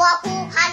我不怕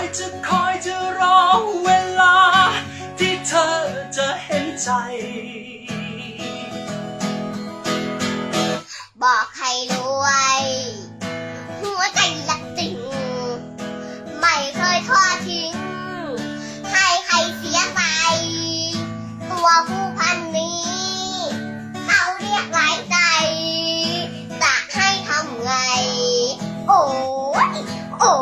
อยจะคอยจะรอเวลา ที่เธอจะเห็นใจ บอกให้รวย หัวใจหลักจริง ไม่เคยทอดทิ้ง ให้ใครเสียใจ ตัวผู้พันนี้ เขาเรียกหลายใจจะให้ทำไง โอ้ยโอ้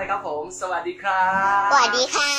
นะครับผม สวัสดีครับ สวัสดีค่ะ